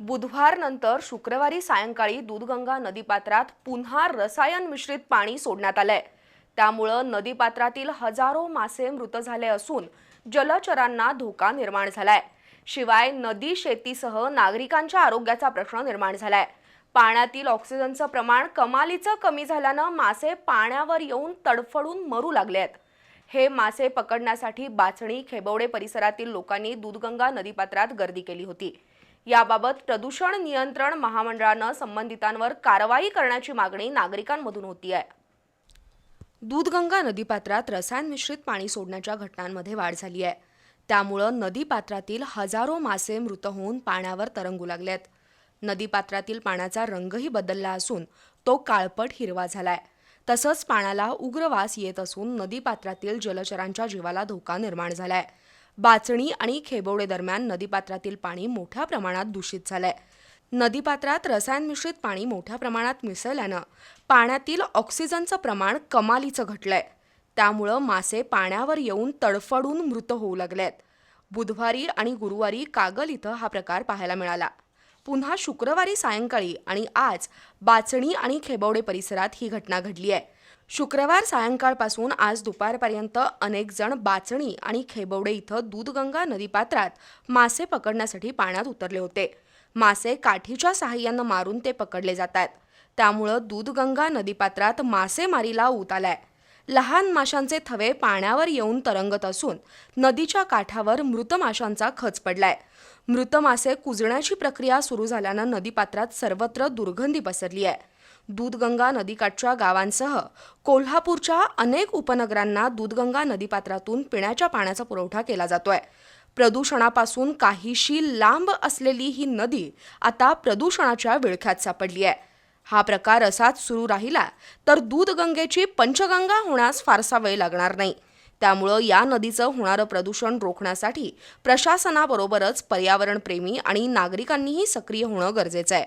बुधवारनंतर शुक्रवारी सायंकाळी दूधगंगा नदीपात्रात पुन्हा रसायन मिश्रित पाणी सोडण्यात आलंय. त्यामुळं नदीपात्रातील हजारो मासे मृत झाले असून जलचरांना धोका निर्माण झालाय. शिवाय नदी शेतीसह नागरिकांच्या आरोग्याचा प्रश्न निर्माण झालाय. पाण्यातील ऑक्सिजनचं प्रमाण कमालीचं कमी झाल्यानं मासे पाण्यावर येऊन तडफडून मरू लागले आहेत. हे मासे पकडण्यासाठी बाचणी खेबवडे परिसरातील लोकांनी दूधगंगा नदीपात्रात गर्दी केली होती. याबाबत प्रदूषण नियंत्रण महामंडळानं संबंधितांवर कारवाई करण्याची मागणी नागरिकांमधून होती आहे. दूधगंगा नदीपात्रात रसायन मिश्रित पाणी सोडण्याच्या घटनांमध्ये वाढ झाली आहे. त्यामुळं नदीपात्रातील हजारो मासे मृत होऊन पाण्यावर तरंगू लागलेत. नदीपात्रातील पाण्याचा रंगही बदलला असून तो काळपट हिरवा झालाय. तसंच पाण्याला उग्र वास येत असून नदीपात्रातील जलचरांच्या जीवाला धोका निर्माण झालाय. बाचणी आणि खेबवडे दरम्यान नदीपात्रातील पाणी मोठ्या प्रमाणात दूषित झालंय. नदीपात्रात रसायन मिश्रित पाणी मोठ्या प्रमाणात मिसळल्यानं पाण्यातील ऑक्सिजनचं प्रमाण कमालीचं घटलंय. त्यामुळं मासे पाण्यावर येऊन तडफडून मृत होऊ लागलेत. बुधवारी आणि गुरुवारी कागल इथं हा प्रकार पाहायला मिळाला. पुन्हा शुक्रवारी सायंकाळी आणि आज बाचणी आणि खेबवडे परिसरात ही घटना घडली आहे शुक्रवार सायंकाळपासून आज दुपारपर्यंत अनेक जण बाचणी आणि खेबवडे इथं दूधगंगा नदीपात्रात मासे पकडण्यासाठी पाण्यात उतरले होते. मासे काठीच्या सहाय्यानं मारून ते पकडले जातात. त्यामुळं दूधगंगा नदीपात्रात मासेमारीला ऊत आलाय. लहान माशांचे थवे पाण्यावर येऊन तरंगत असून नदीच्या काठावर मृत माशांचा खच पडलाय. मृत मासे कुजण्याची प्रक्रिया सुरू झाल्यानं नदीपात्रात सर्वत्र दुर्गंधी पसरली आहे दूधगंगा नदीकाठच्या गावांसह कोल्हापूरच्या अनेक उपनगरांना दूधगंगा नदीपात्रातून पिण्याच्या पाण्याचा पुरवठा केला जातोय. प्रदूषणापासून काहीशी लांब असलेली ही नदी आता प्रदूषणाच्या विळख्यात सापडली आहे. हा प्रकार असाच सुरू राहिला तर दूधगंगेची पंचगंगा होण्यास फारसा वेळ लागणार नाही. त्यामुळं या नदीचं होणारं प्रदूषण रोखण्यासाठी प्रशासनाबरोबरच पर्यावरणप्रेमी आणि नागरिकांनीही सक्रिय होणं गरजेचं आहे.